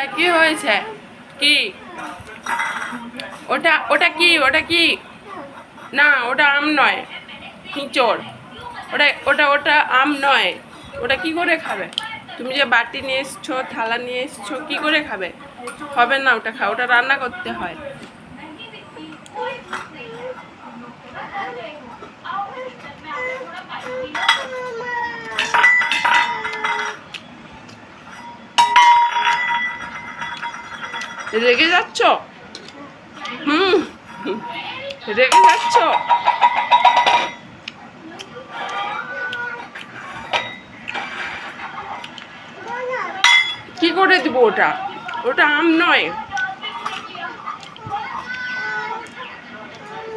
হ্যাঁ কি হয়েছে? কি? ওটা ওটা কি? ওটা কি? না, ওটা আম নয় হিঁচড় ওটা ওটা ওটা আম নয়। ওটা কি করে খাবে? তুমি যে বাটি নিয়ে এসছো, থালা নিয়ে এসছো, কি করে খাবে? হবে না ওটা খা, ওটা রান্না করতে হয়। রেগে যাচ্ছ? হুম। রেগে যাচ্ছ? কি করে দিব ওটা? ওটা আম নয়।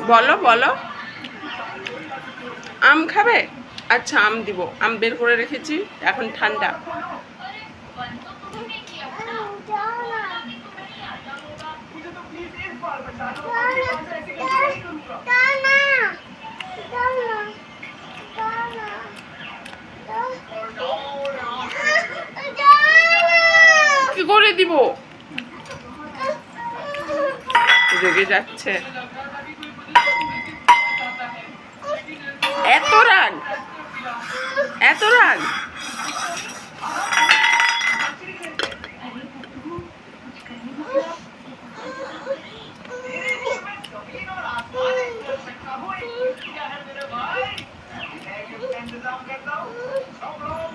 বলো বলো। আম খাবে? আচ্ছা আম দিব। আম বের করে রেখেছি, এখন ঠান্ডা। কি করে দিব? রেগে যাচ্ছে। এত রাগ। এত রাগ। Get down, get down.